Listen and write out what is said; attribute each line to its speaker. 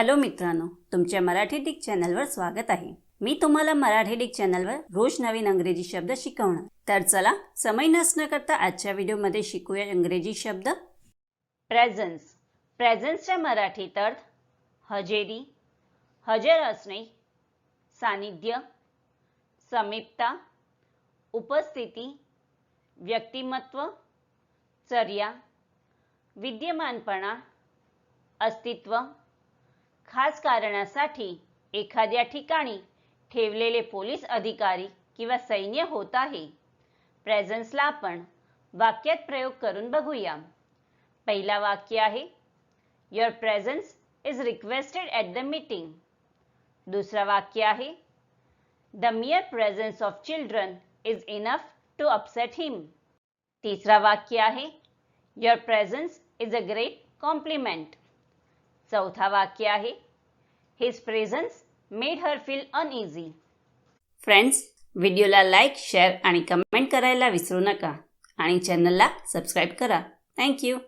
Speaker 1: Hello मित्रांनो तुमच्या Marathi Dick चॅनलवर स्वागत आहे. मी तुम्हाला मराठी डिक चॅनलवर रोज नवीन अंग्रेजी शब्द शिकवणार. तर चला समय नसणं करता आजच्या व्हिडिओमध्ये शिकूया इंग्रजी शब्द. प्रेझन्स प्रेझन्सच्या मराठीत अर्थ हजेरी हजर असणे सानिध्य समीपता उपस्थिती व्यक्तिमत्व चर्या विद्यमानपणा अस्तित्व खास कारणासाठी एखाद्या ठिकाणी ठेवलेले पोलीस अधिकारी किंवा सैन्य होत आहे. प्रेझन्सला आपण वाक्यात प्रयोग करून बघूया. पहिला वाक्य आहे your presence is requested at the meeting दुसरा वाक्य आहे the mere presence of children is enough to upset him तिसरा वाक्य आहे your presence is a great compliment चौथा वाक्य आहे His presence made her feel uneasy friends व्हिडिओला लाईक शेअर आणि कमेंट करायला विसरू नका. आणि चॅनलला सबस्क्राईब करा. थँक्यू